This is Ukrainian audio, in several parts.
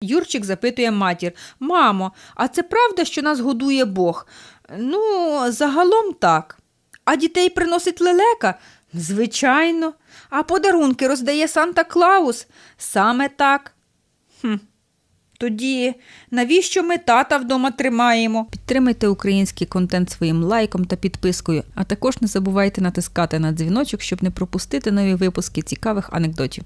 Юрчик запитує матір Мамо, а це правда, що нас годує Бог? Ну, загалом так. А дітей приносить лелека? Звичайно. А подарунки роздає Санта Клаус? Саме так. Хм. Тоді навіщо ми тата вдома тримаємо? Підтримайте український контент своїм лайком та підпискою, а також не забувайте натискати на дзвіночок, щоб не пропустити нові випуски цікавих анекдотів.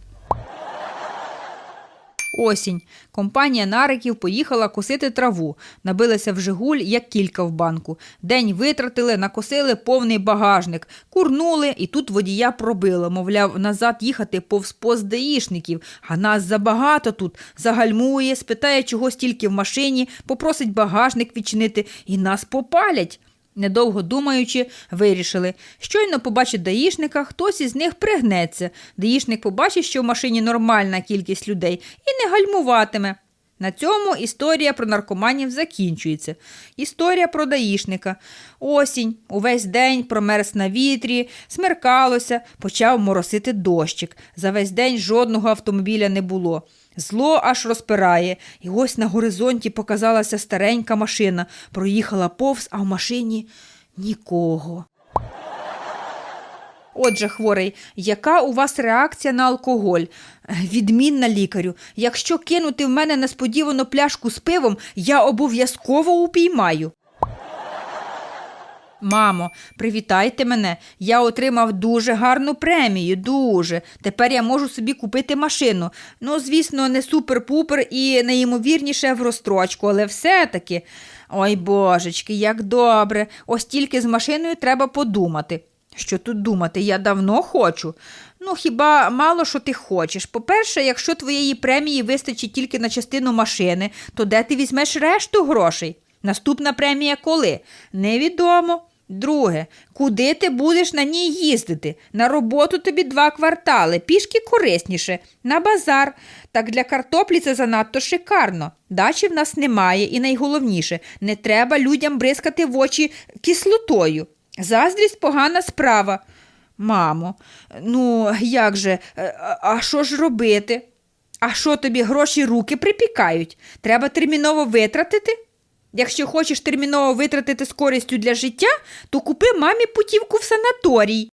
Осінь. Компанія нариків поїхала косити траву. Набилися в Жигуль, як кілька в банку. День витратили, накосили повний багажник. Курнули, і тут водія пробило. Мовляв, назад їхати повз пост даїшників. А нас забагато тут. Загальмує, спитає, чого стільки в машині, попросить багажник відчинити, і нас попалять. Недовго думаючи, вирішили. Щойно побачить даїшника, хтось із них пригнеться. Даїшник побачить, що в машині нормальна кількість людей, і не гальмуватиме. На цьому історія про наркоманів закінчується. Історія про даїшника. Осінь, увесь день промерз на вітрі, смеркалося, почав моросити дощик. За весь день жодного автомобіля не було. Зло аж розпирає, і ось на горизонті показалася старенька машина. Проїхала повз, а в машині нікого. Отже, хворий, яка у вас реакція на алкоголь? Відмінна лікарю. Якщо кинути в мене несподівано пляшку з пивом, я обов'язково упіймаю. Мамо, привітайте мене. Я отримав дуже гарну премію, дуже. Тепер я можу собі купити машину. Ну, звісно, не супер-пупер і найімовірніше в розстрочку, але все-таки. Ой, божечки, як добре. Ось тільки з машиною треба подумати. Що тут думати, я давно хочу. Ну, хіба мало що ти хочеш. По-перше, якщо твоєї премії вистачить тільки на частину машини, то де ти візьмеш решту грошей? Наступна премія коли? Невідомо. Друге, куди ти будеш на ній їздити? На роботу тобі два квартали, пішки корисніше, на базар. Так для картоплі це занадто шикарно. Дачі в нас немає, і найголовніше, не треба людям бризкати в очі кислотою. Заздрість погана справа. Мамо, ну як же, е, а- а що ж робити? А що тобі гроші руки припікають? Треба терміново витратити? Якщо хочеш терміново витратити з користю для життя, то купи мамі путівку в санаторій.